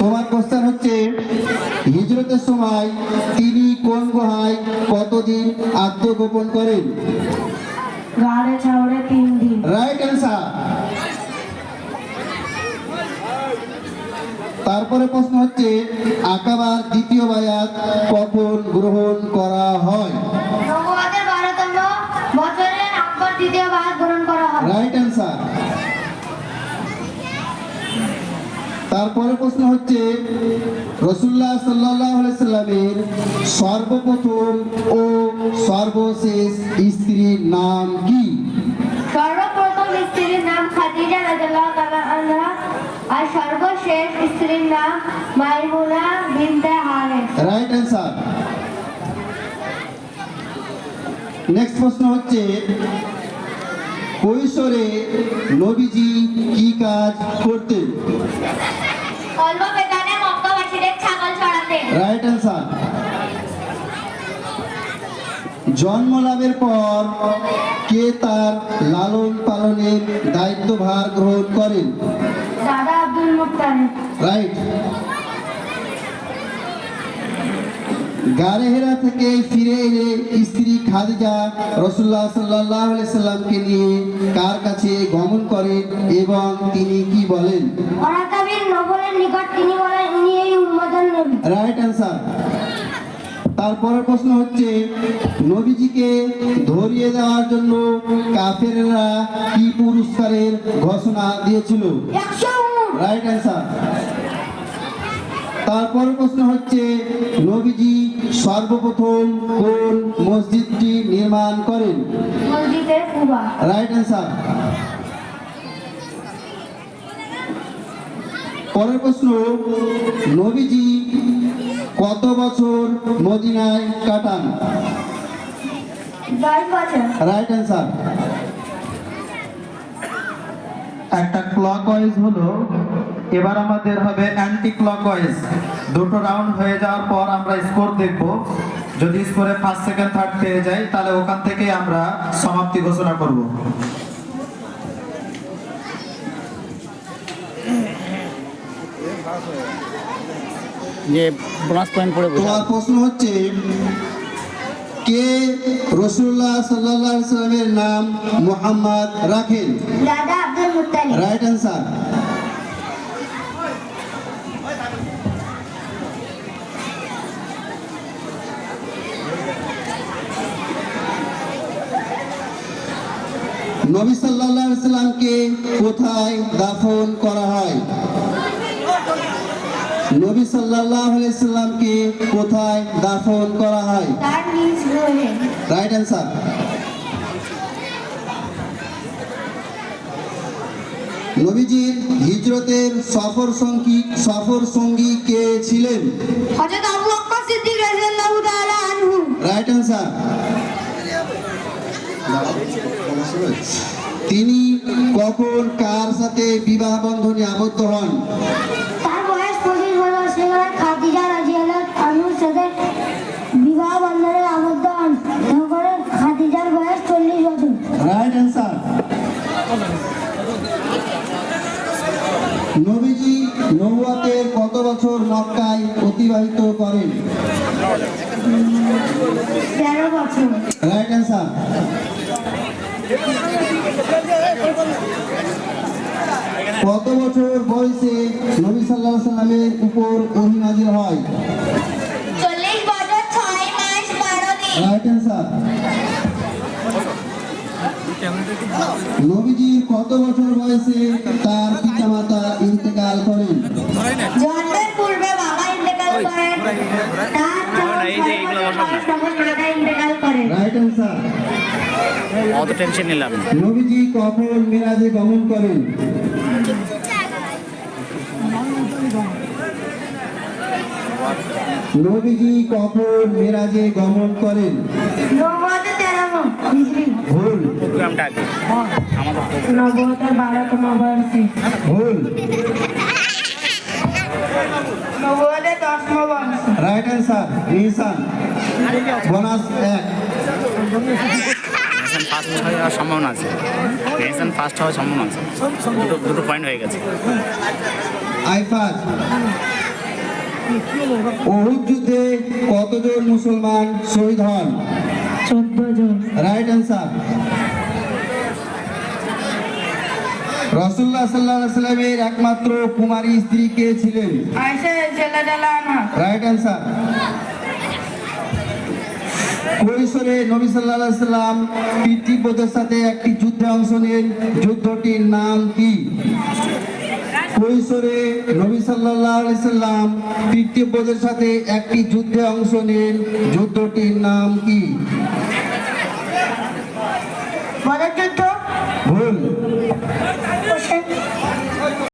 তোমার কোশ্চেন হচ্ছে হিজরতের সময় তিনি কোন গুহায় কতদিন আত্মগোপন করেন? গাড়ে ছাউড়ে তিন দিন। রাইট অ্যান্সার তারপরে প্রশ্ন হচ্ছে আকাবার দ্বিতীয় বায়াত কখন গ্রহণ করা হয় নবুয়তের বারোতম বছরে আকবর দ্বিতীয় বার গ্রহণ করা হয় রাইট অ্যান্সার তারপরে প্রশ্ন হচ্ছে রসুল্লাহ সাল্লাহ সাল্লামের সর্বপ্রথম ও সর্বশেষ স্ত্রীর নাম কি? সর্বপ্রথম স্ত্রীর নাম খাদিজা রাদিয়াল্লাহু তাআলা আনহা আর সর্বশেষ স্ত্রীর নাম Maimuna binte Harith right answer next প্রশ্ন হচ্ছে কৈশোরে নবীজি কি কাজ করতেন? অল্প বেতনে মক্কাবাসীদের ছাগল চড়াতেন রাইট অ্যান্সার জন্ম লাভের পর কে তার লালন পালনের দায়িত্বভার গ্রহণ করেন? দাদা আব্দুল রাইট গারেহেরা থেকে ফিরে এলে স্ত্রী খাদিজা রসুল্লাহ সাল্লাহ সাল্লামকে নিয়ে কার কাছে গমন করেন এবং তিনি কি বলেন? রাইট অ্যান্সার তারপরের প্রশ্ন হচ্ছে নবীজিকে ধরিয়ে দেওয়ার জন্য কাফেররা কি পুরস্কারের ঘোষণা দিয়েছিল? রাইট অ্যান্সার তারপর প্রশ্ন হচ্ছে নবীজি সর্বপ্রথম কোন মসজিদটি নির্মাণ করেন? রাইট অ্যান্সার পরের প্রশ্ন নবীজি কত বছর মদিনায় কাটান? রাইট অ্যান্সার একটা ক্লকওয়াইজ হলো এবার আমাদের হবে অ্যান্টি ক্লকওয়াইজ দুটো রাউন্ড হয়ে যাওয়ার পর আমরা স্কোর দেখব। যদি স্কোরে ফার্স্ট সেকেন্ড থার্ড পেয়ে যাই তাহলে ওখান থেকে আমরা সমাপ্তি ঘোষণা করব। যে বোনাস পয়েন্ট পড়ে তোমার প্রশ্ন হচ্ছে কে রসুল্লাহ সাল্লাহ সাল্লামের নাম মোহাম্মদ রাখেন? দাদা আব্দুল মুত্তালিব। রাইট অ্যান্সার নবী সাল্লাল্লাহু আলাইহি সাল্লামকে কোথায় দাফন করা হয়? নবী সাল্লাল্লাহু আলাইহি সাল্লামকে কোথায় দাফন করা হয়? রাইট অ্যান্সার নবীজির হিজরতের সফর সঙ্গী সফর সঙ্গী কে ছিলেন? হযরত আবু বকর সিদ্দিক রাদিয়াল্লাহু তাআলা আনহু। রাইট অ্যান্সার তিনি কখন কার সাথে বিবাহ বন্ধনে আবদ্ধ হন? তার বয়স পঁচিশ বছর সেখানে খাদিজা রাদিয়াল্লাহু আনহুর সাথে বিবাহ বন্ধনে আবদ্ধ হন। তখন খাদিজার বয়স চল্লিশ বছর। রাইট অ্যান্সার নবীজি নবুয়াতের কত বছর মক্কায় অতিবাহিত করেন? তেরো বছর। রাইট অ্যান্সার কত বছর বয়সে নবী সাল্লাহ সাল্লামের উপর অভিনাজির হয় নবীজির কত বছর বয়সে তার পিতামাতা ইন্তেকাল করেন জন্মের পূর্বে বাবা ইন্তেকাল করেন অত টেনশন নিলাম নবীজি কখন মিরাজে গমন করেন। নবীজি কখন মিরাজে গমন করেন। ভুল। ভুল। নবতে দশম বর্ষে। রাইট অ্যান্সার নিশান বোনাস এক. ফার্স্ট হয়ে যাওয়ার সম্ভাবনা আছে। ফার্স্ট হওয়ার সম্ভাবনা আছে। দুটো দুটো পয়েন্ট হয়ে গেছে। আইফাজ অহুদ যুদ্ধে কতজন মুসলমান শহীদ হন? চোদ্দ জন। রাইট অ্যান্সার রসুল্লাহ সাল্লাহ সাল্লামের একমাত্র কুমারী স্ত্রী কে ছিলেন? রাইট অ্যান্সার কৈশোরে নবী সাল্লাহ সাল্লাম পিতৃব্রতের সাথে একটি যুদ্ধে অংশ নেন। যুদ্ধটির নাম কি? কৈশোরে নবী সাল্লাহ সাল্লাম পিতৃব্রতের সাথে একটি যুদ্ধে অংশ নেন। যুদ্ধটির নাম কি? যুদ্ধ